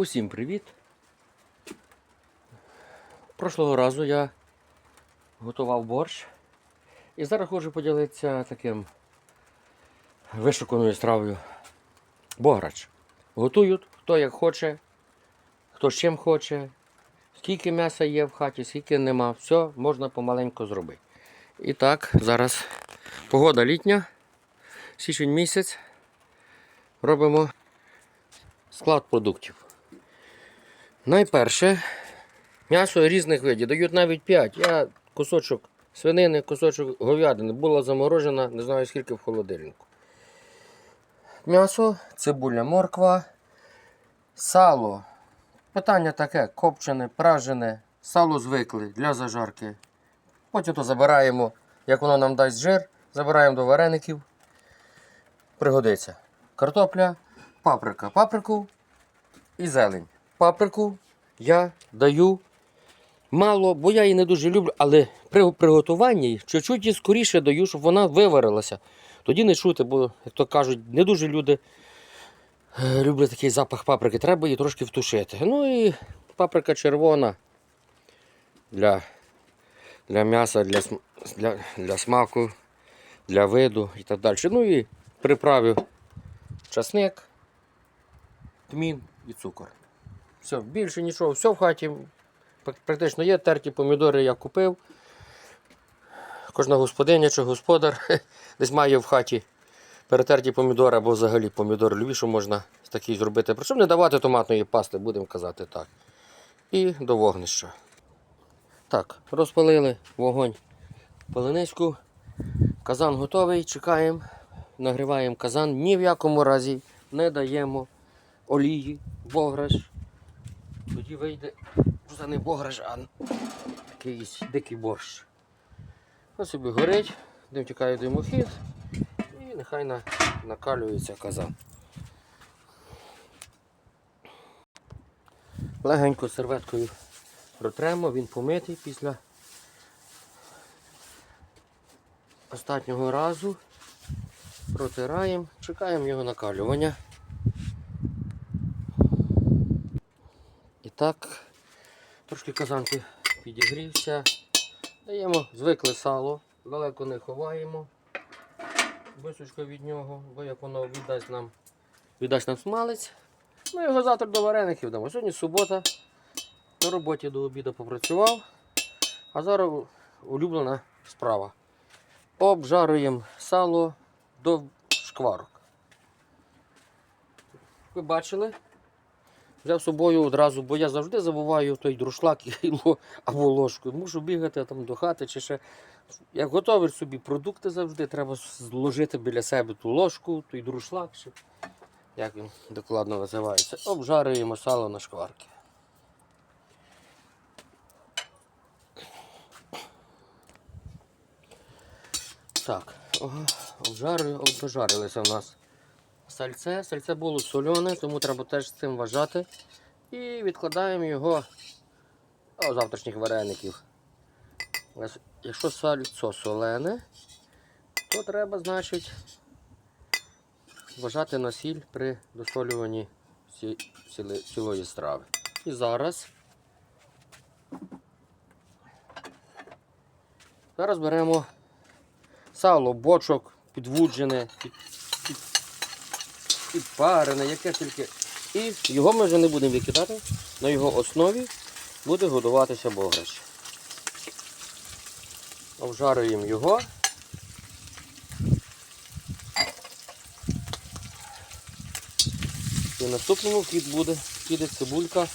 Усім привіт! Прошлого разу я готував борщ. І зараз хочу поділитися таким вишуканою стравою. Бограч. Готують хто як хоче, хто з чим хоче, скільки м'яса є в хаті, скільки нема. Все можна помаленьку зробити. І так, зараз погода літня, січень місяць. Робимо склад продуктів. Найперше, м'ясо різних видів. Дають навіть 5. Я кусочок свинини, кусочок говядини. Була заморожена, не знаю скільки в холодильнику. М'ясо, цибуля, морква, сало. Питання таке: копчене, пражене, сало звикли для зажарки. Потім то забираємо, як воно нам дасть жир, забираємо до вареників. Пригодиться. Картопля, паприка. Паприку і зелень. Паприку я даю мало, бо я її не дуже люблю, але при приготуванні чуть-чуть її скоріше даю, щоб вона виварилася. Тоді не чути, бо, як то кажуть, не дуже люди е, люблять такий запах паприки. Треба її трошки втушити. Ну і паприка червона для, для м'яса, для, для, для смаку, для виду і так далі. Ну і приправив часник, тмін і цукор. Все, більше нічого, все в хаті. Практично є терті помідори, я купив. Кожна господиня чи господар десь має в хаті перетерті помідори або взагалі помідори любі, що можна такий зробити. Причому не давати томатної пасти, будемо казати так. І до вогнища. Так, розпалили вогонь полиничку. Казан готовий, чекаємо, нагріваємо казан. Ні в якому разі не даємо олії, бограш. Тоді вийде вже не бограш, а якийсь дикий борщ. Ось собі горить, дим тікає димохід і нехай на, накалюється казан. Легенько серветкою протремо, він помитий після останнього разу. Протираємо, чекаємо його накалювання. Так, трошки казанки підігрівся. Даємо звикле сало, далеко не ховаємо. Бисочка від нього, бо як воно віддасть нам, віддасть нам смалець. Ми його завтра до вареників дамо. Сьогодні субота. На роботі до обіду попрацював. А зараз улюблена справа. Обжарюємо сало до шкварок. Ви бачили? Взяв з собою одразу, бо я завжди забуваю той друшлак або ложку. Мушу бігати там до хати чи ще. Як готовиш собі продукти завжди, треба зложити біля себе ту ложку, той друшлак, чи як він докладно називається. Обжарюємо сало на шкварки. Так, ага, обжарилися в нас сальце. Сальце було солене, тому треба теж з цим вважати. І відкладаємо його до завтрашніх вареників. Якщо сальцо солене, то треба, значить, вважати на сіль при досолюванні цілої страви. І зараз. Зараз беремо сало, бочок, підвуджене, під, підпарене, яке тільки. І його ми вже не будемо викидати. На його основі буде годуватися бограч. Обжарюємо його. І в наступному вхід буде, піде цибулька.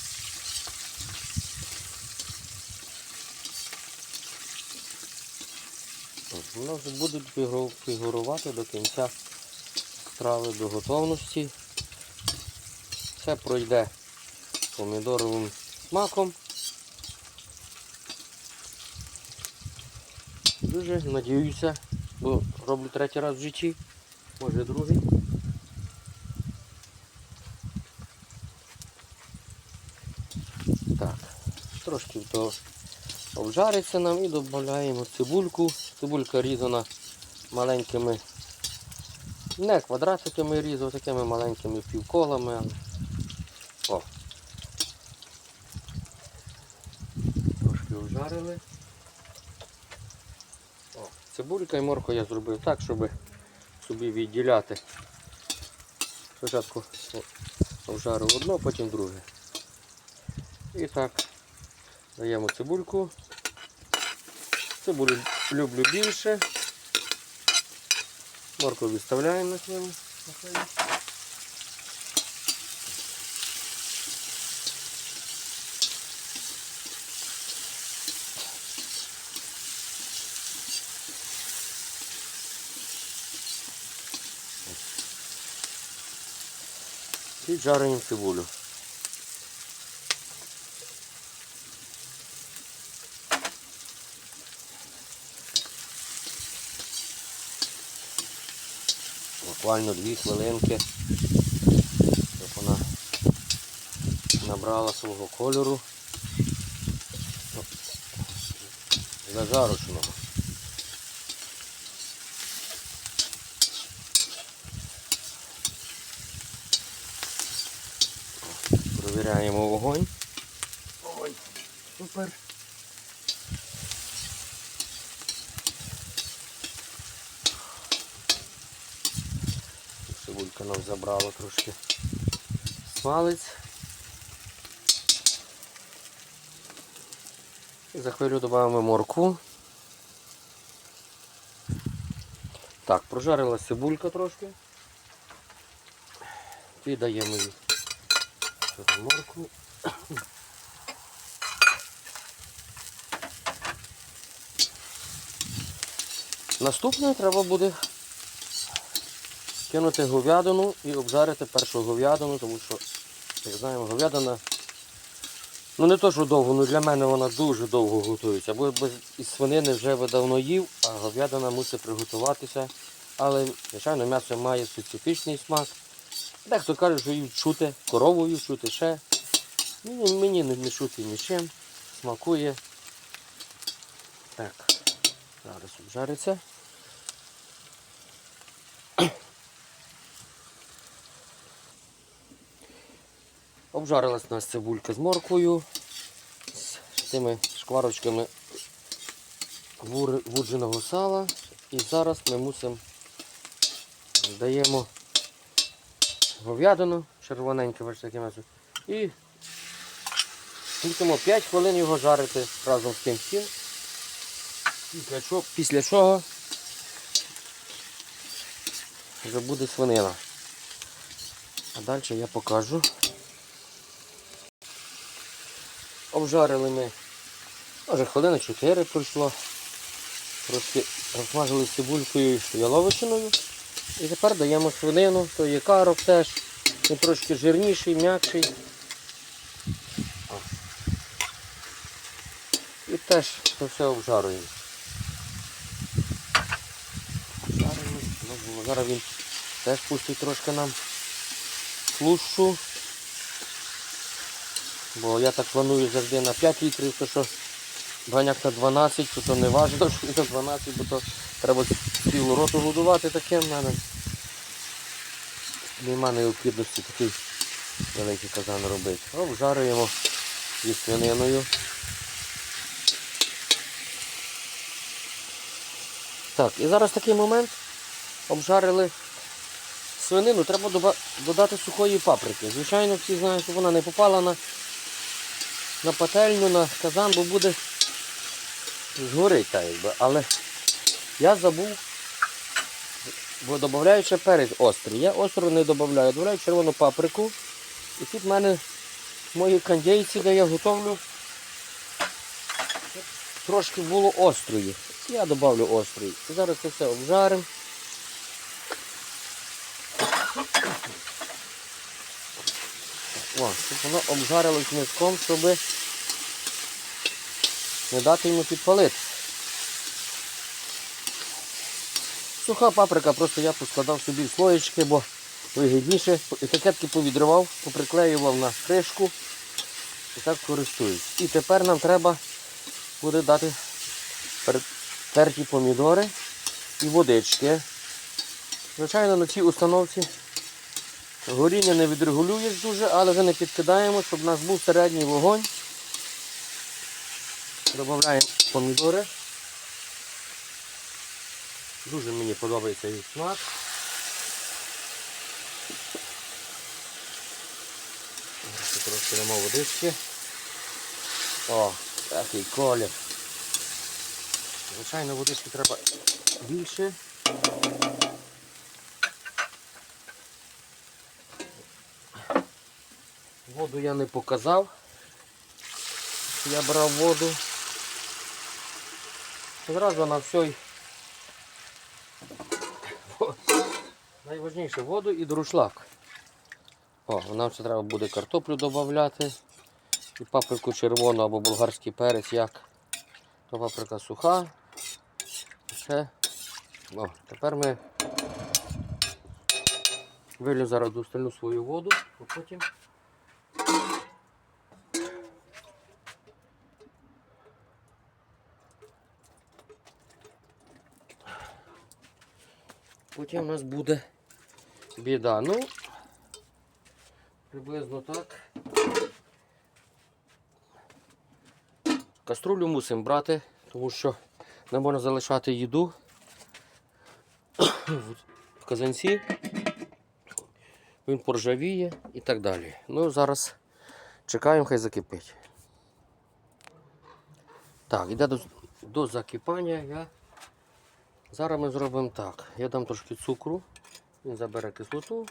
Воно вже буде фігурувати до кінця страви до готовності. Все пройде помідоровим смаком. Дуже надіюся, бо роблю третій раз в житті, може другий. Так, трошки то обжариться нам і додаємо цибульку. Цибулька різана маленькими, не квадратиками різав, такими маленькими півколами. О. Трошки обжарили. О, Цибулька і морку я зробив так, щоб собі відділяти. Спочатку обжарив одно, потім друге. І так, даємо цибульку. Цибулю люблю більше. Моркву відставляємо на хвилину. на хвилину. І жаримо цибулю. Буквально дві хвилинки, щоб вона набрала свого кольору зажарочного. Провіряємо вогонь. Ой, супер. Цибулька нам забрала трошки смалець. І за хвилю додаємо моркву. Так, прожарилась цибулька трошки. І даємо їй сюди моркву. Наступне треба буде кинути говядину і обжарити першу говядину, тому що, як знаємо, говядина, ну не то, що довго, ну для мене вона дуже довго готується. Бо із свинини вже давно їв, а говядина мусить приготуватися. Але, звичайно, м'ясо має специфічний смак. Дехто каже, що її чути коровою, чути ще. Мені, мені не, не чути нічим. Смакує. Так, зараз обжариться. Обжарилась у нас цибулька з морквою, з тими шкварочками вудженого сала. І зараз ми мусимо даємо говядину, червоненьке. І мусимо 5 хвилин його жарити разом з тим всім. Після чого, після чого вже буде свинина. А далі я покажу. Обжарили ми, може хвилини 4 пройшло. Трошки розмажили цибулькою і яловичиною. І тепер даємо свинину, то є кароб теж. Він трошки жирніший, м'якший. І теж то все обжарюємо. Обжарюємо. Ну, Зараз він теж пустить трошки нам тлущу. Бо я так планую завжди на 5 літрів, то що баняк на 12, то, то не важливо, що на 12, бо то треба цілу роту годувати таким мене. Нема необхідності такий великий казан робити. Обжарюємо зі свининою. Так, і зараз такий момент. Обжарили свинину, треба додати сухої паприки. Звичайно, всі знають, щоб вона не попала на, на пательню, на казан, бо буде згорить так якби. Але я забув, бо додаю ще перець острий. Я остру не додаю, додаю червону паприку. І тут в мене в моїй кандейці, де я готовлю, трошки було острої. Я додавлю острої. І зараз це все обжаримо. О, щоб воно обжарилось м'язком, щоб не дати йому підпалити. Суха паприка, просто я поскладав собі слоєчки, бо вигідніше. Етикетки повідривав, поприклеював на кришку і так користуюсь. І тепер нам треба буде дати терті помідори і водички. Звичайно, на цій установці горіння не відрегулюєш дуже, але вже не підкидаємо, щоб у нас був середній вогонь. Додаємо помідори. Дуже мені подобається їх смак. Трошки дамо водички. О, такий колір. Звичайно, водички треба більше. Воду я не показав. Я брав воду. Зразу на все. Найважніше воду і друшлак. О, нам ще треба буде картоплю додати. І паприку червону або болгарський перець як. То паприка суха. Ще. О, тепер ми вилю зараз достальну свою воду, а потім Потім у нас буде біда. Ну, приблизно так. Каструлю мусимо брати, тому що не можна залишати їду в казанці. Він поржавіє і так далі. Ну, зараз чекаємо, хай закипить. Так, іде до, до закипання я Зараз ми зробимо так. Я дам трошки цукру, він забере кислоту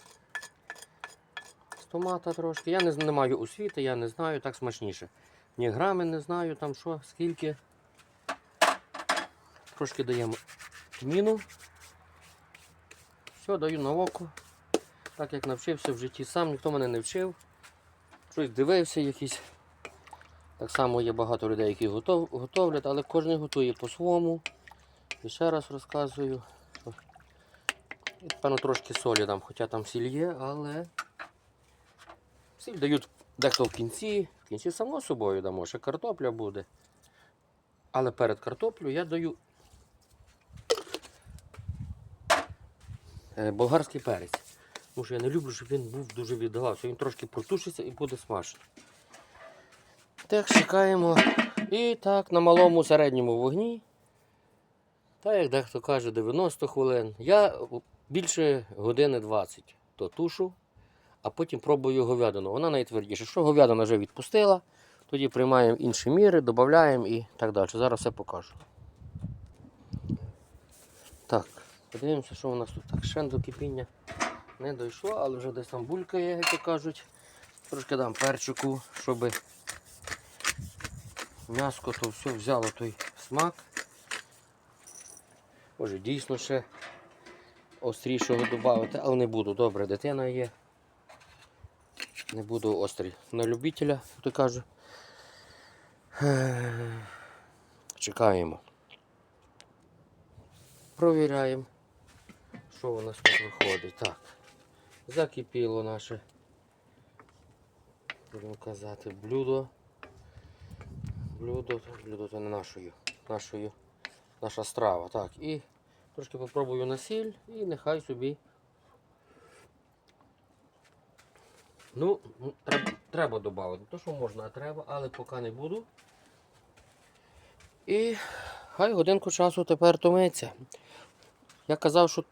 з томата трошки. Я не, не маю освіти, я не знаю, так смачніше. Ні грами не знаю, там що, скільки. Трошки даємо тміну. Все, даю на око. Так як навчився в житті сам, ніхто мене не вчив. Щось дивився якісь. Так само є багато людей, які готовлять, але кожен готує по-своєму. І ще раз розказую. Певно, трошки солі дам, хоча там сіль є, але сіль дають дехто в кінці. В кінці само собою дамо, ще картопля буде. Але перед картоплю я даю е, болгарський перець. Тому що я не люблю, щоб він був дуже віддавався. Він трошки протушиться і буде смачно. Так, чекаємо. І так, на малому середньому вогні. Та як дехто каже, 90 хвилин. Я більше години 20 то тушу, а потім пробую говядину. Вона найтвердіша. Що говядина вже відпустила, тоді приймаємо інші міри, додаємо і так далі. Зараз все покажу. Так, подивимося, що у нас тут так. Ще до кипіння не дійшло, але вже десь там булькає, як то кажуть. Трошки дам перчику, щоб м'яско то все взяло той смак. Може дійсно ще острішого додати, але не буду. Добре, дитина є. Не буду острий. На любителя, як то кажу. Чекаємо. Провіряємо, що у нас тут виходить. Так. Закипіло наше, будемо казати, блюдо. Блюдо, блюдо це не нашою. Нашою наша страва. Так, і трошки попробую на сіль і нехай собі. Ну, треба, треба додати. То, що можна, а треба, але поки не буду. І хай годинку часу тепер томиться. Я казав, що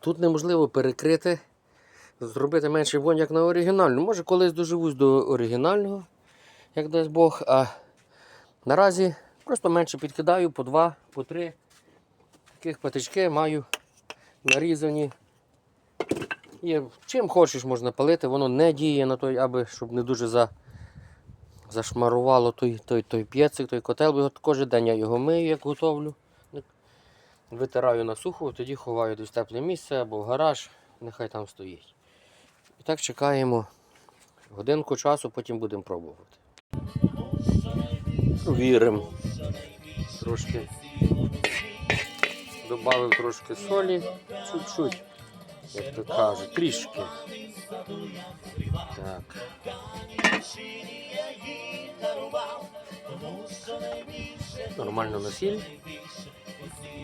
тут неможливо перекрити, зробити менший вонь, як на оригінальному. Може, колись доживусь до оригінального, як дасть Бог. А наразі Просто менше підкидаю по два, по три. Таких патички маю нарізані. І чим хочеш можна палити, воно не діє на той, аби щоб не дуже за, зашмарувало той той, той п'єцик, той котел. Бо Кожен день я його мию, як готовлю. Витираю на суху, тоді ховаю десь тепле місце або в гараж, нехай там стоїть. І так чекаємо годинку часу, потім будемо пробувати. Віримо. Трошки добавив трошки солі, чуть-чуть, як то кажуть, трішки. Так. Нормально на сіль.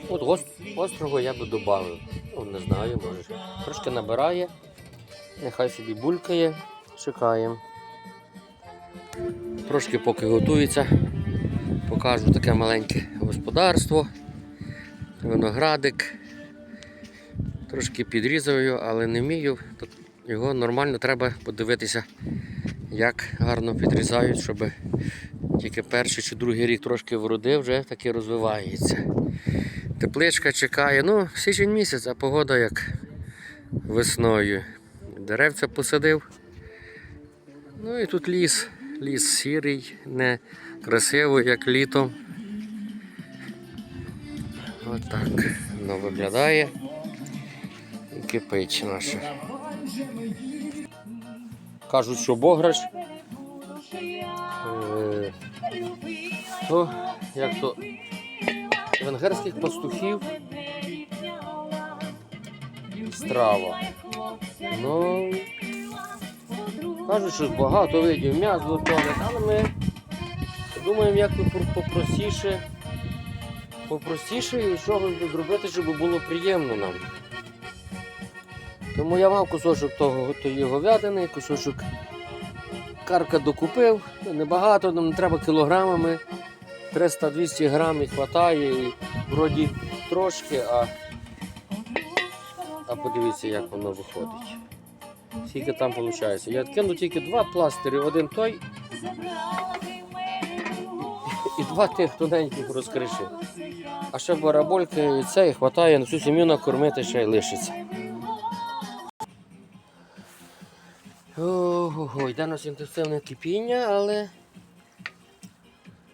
От гос- острого я би додав. Не знаю, може. Трошки набирає. Нехай собі булькає. Чекаємо. Трошки поки готується. Покажу таке маленьке господарство, виноградик. Трошки підрізав його, але не вмію. Тут Його нормально треба подивитися, як гарно підрізають, щоб тільки перший чи другий рік трошки вродив, вже таки розвивається. Тепличка чекає, ну, січень місяць, а погода як весною. Деревця посадив. Ну і тут ліс. Ліс сірий, не красивий, як літом. Отак воно виглядає. І кипить наше. Кажуть, що бограш. Е, як то венгерських пастухів страва. Ну, кажуть, що багато видів м'яс готових, але ми думаємо, як попростіше, попростіше і чогось зробити, щоб було приємно нам. Тому я мав кусочок того тої говядини, кусочок карка докупив, небагато, нам треба кілограмами. 300-200 грам і хватає, і вроді трошки, а, а подивіться, як воно виходить. Скільки там виходить. Я кину тільки два пластирі, один той і два тих тоненьких розкришив. А ще барабольки це і хватає на всю сім'ю накормити ще й лишиться. Ого, йде нас інтенсивне кипіння, але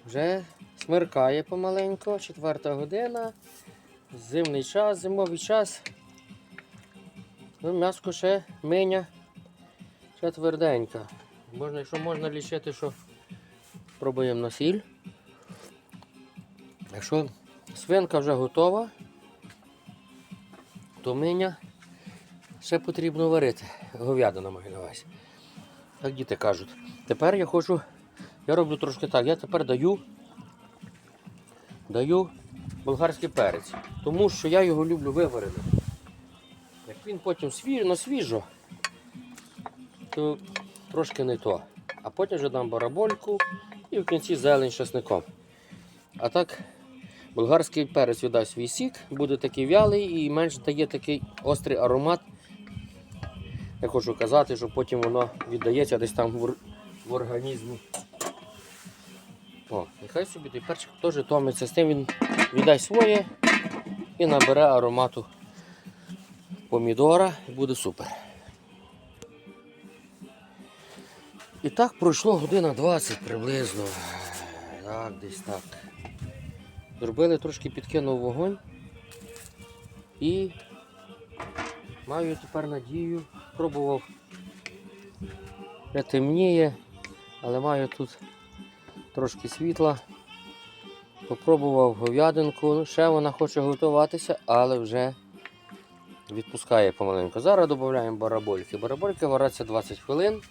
вже смеркає помаленько, четверта година, зимний час, зимовий час. Ну, м'яско ще миня, ще тверденька. Можна, якщо можна лічити, що пробуємо на сіль. Якщо свинка вже готова, то миня ще потрібно варити. Говядина маю на увазі. Так діти кажуть. Тепер я хочу, я роблю трошки так, я тепер даю, даю болгарський перець, тому що я його люблю виварений. Як він потім свіж, на свіжо, то трошки не то. А потім вже дам барабольку і в кінці зелень з часником. А так, болгарський перець віддасть свій сік, буде такий вялий і менш дає такий острий аромат. Я хочу казати, що потім воно віддається десь там в, в організмі. О, нехай собі той перчик теж томиться. З тим він віддасть своє і набере аромату помідора і буде супер. І так пройшло година 20 приблизно. Так, десь так. Зробили, трошки підкинув вогонь. І маю тепер надію, пробував. Вже темніє, але маю тут трошки світла. Попробував говядинку, ну, ще вона хоче готуватися, але вже відпускає помаленьку. Зараз додаємо барабольки. Барабольки варяться 20 хвилин.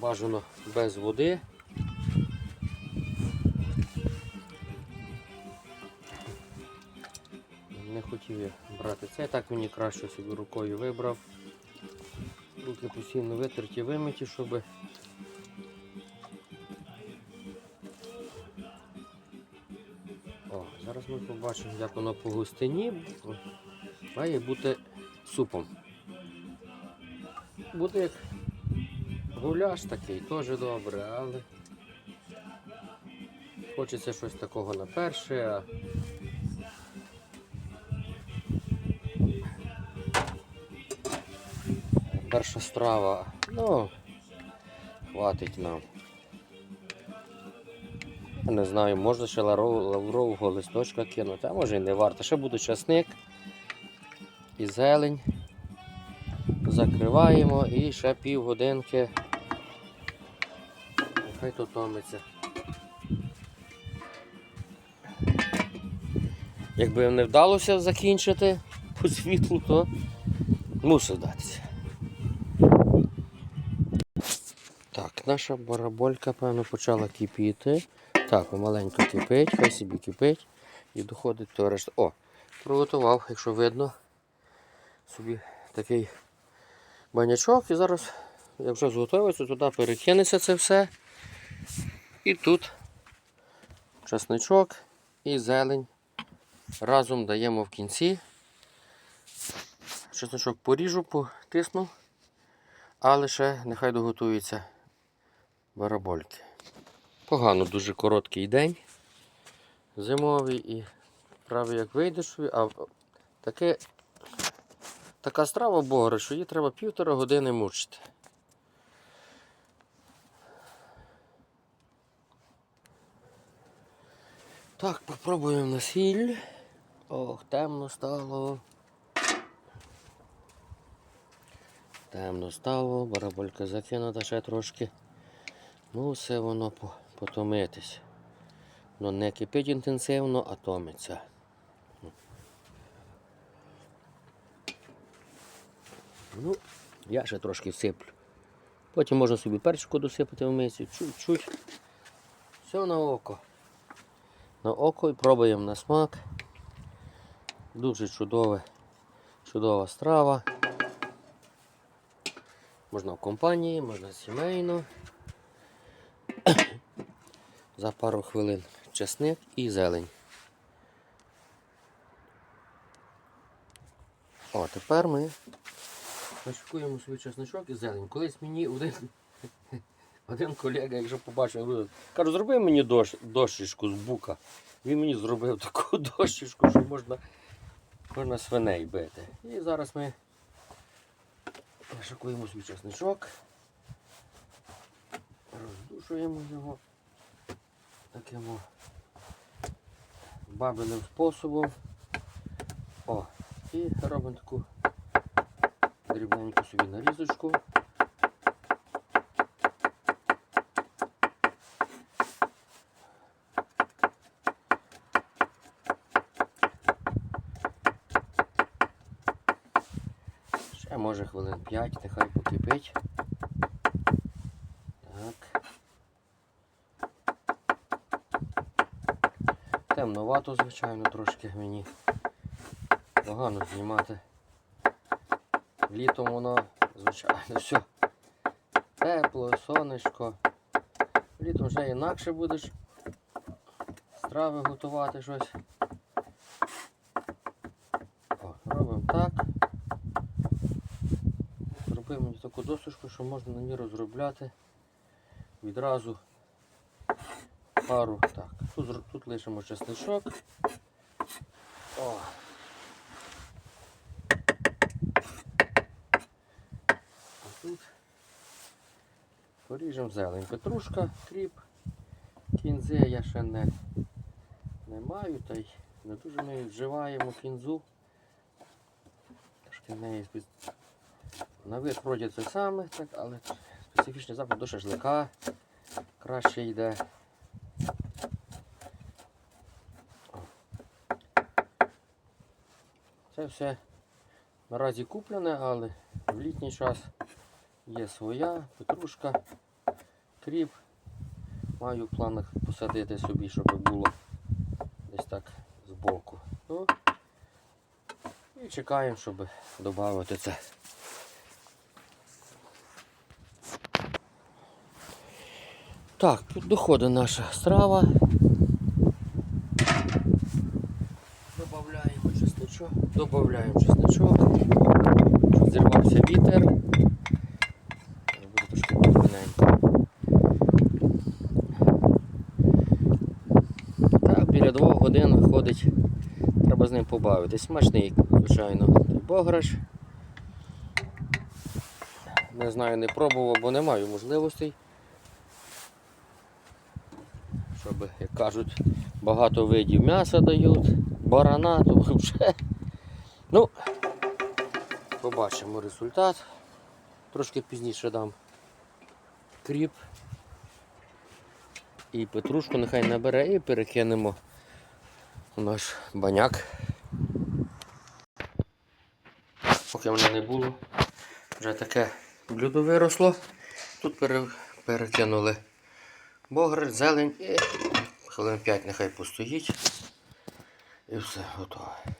Бажано без води. Не хотів я брати це, так мені краще собі рукою вибрав. Руки постійно витерті, вимиті, щоб О, зараз ми побачимо, як воно по густині має бути супом. Буде як гуляш такий, теж добре, але хочеться щось такого на перше, а перша страва, ну, хватить нам. Я не знаю, можна ще лаврового листочка кинути, а може і не варто. Ще буде часник і зелень. Закриваємо і ще півгодинки. Нехай то томиться. Якби не вдалося закінчити по світлу, то мусив датися. Так, наша бараболька, певно, почала кипіти. Так, помаленьку кипить, хай собі кипить і доходить до решти. О, приготував, якщо видно, собі такий банячок і зараз як вже зготовиться, туди перекинеться це все. І тут чесничок і зелень разом даємо в кінці. Чесночок поріжу, потисну, але ще нехай доготуються барабольки. Погано дуже короткий день зимовий і правий як вийдеш, а таке, така страва богра, що її треба півтора години мучити. Так, попробуємо на сіль. Ох, темно стало. Темно стало, бараболька закинута ще трошки. Ну, все воно потомитись. Ну, не кипить інтенсивно, а томиться. Ну, я ще трошки всиплю. Потім можна собі перчику досипати в мисі, чуть-чуть. Все на око. На око і пробуємо на смак. Дуже чудове, чудова страва. Можна в компанії, можна сімейно. За пару хвилин чесник і зелень. О, тепер ми нашикуємо свій чесничок і зелень. Колись мені один, один колега, якщо побачив, говорив, кажу, зроби мені дощ, дощечку з бука. Він мені зробив таку дощечку, що можна, можна свиней бити. І зараз ми нашикуємо свій чесничок. Роздушуємо його таким бабиним способом. О, і робимо таку дрібненьку собі нарізочку. Ще може хвилин 5, нехай покипить. Так. Темновато, звичайно, трошки мені погано знімати. Літом воно, звичайно, все тепло, сонечко. Літом вже інакше будеш страви готувати щось. О, робимо так. Досушку, що можна на ній розробляти відразу пару. Так, тут, тут лишимо чесничок. О. А тут поріжемо зелень. Петрушка, кріп, кінзи я ще не, не маю, та й не дуже ми вживаємо кінзу. Трошки неї на вид вроді це саме, так, але специфічний запах до шашлика краще йде. Це все наразі куплене, але в літній час є своя петрушка, кріп. Маю в планах посадити собі, щоб було десь так збоку. Ну, і чекаємо, щоб додати це. Так, тут доходить наша страва. Добавляємо чесночок, додаємо чесночок. Зірвався вітер. Буде трошки повненько. Так, біля двох годин виходить, треба з ним побавитись. Смачний, звичайно, той бограш. Не знаю, не пробував, бо не маю можливостей. Щоб, як кажуть, багато видів м'яса дають, барана, то вже. Ну, побачимо результат. Трошки пізніше дам кріп. І петрушку нехай набере і перекинемо наш баняк. Поки мене не було, вже таке блюдо виросло. Тут перекинули богр, зелень і хвилин 5 нехай постоїть. І все готове.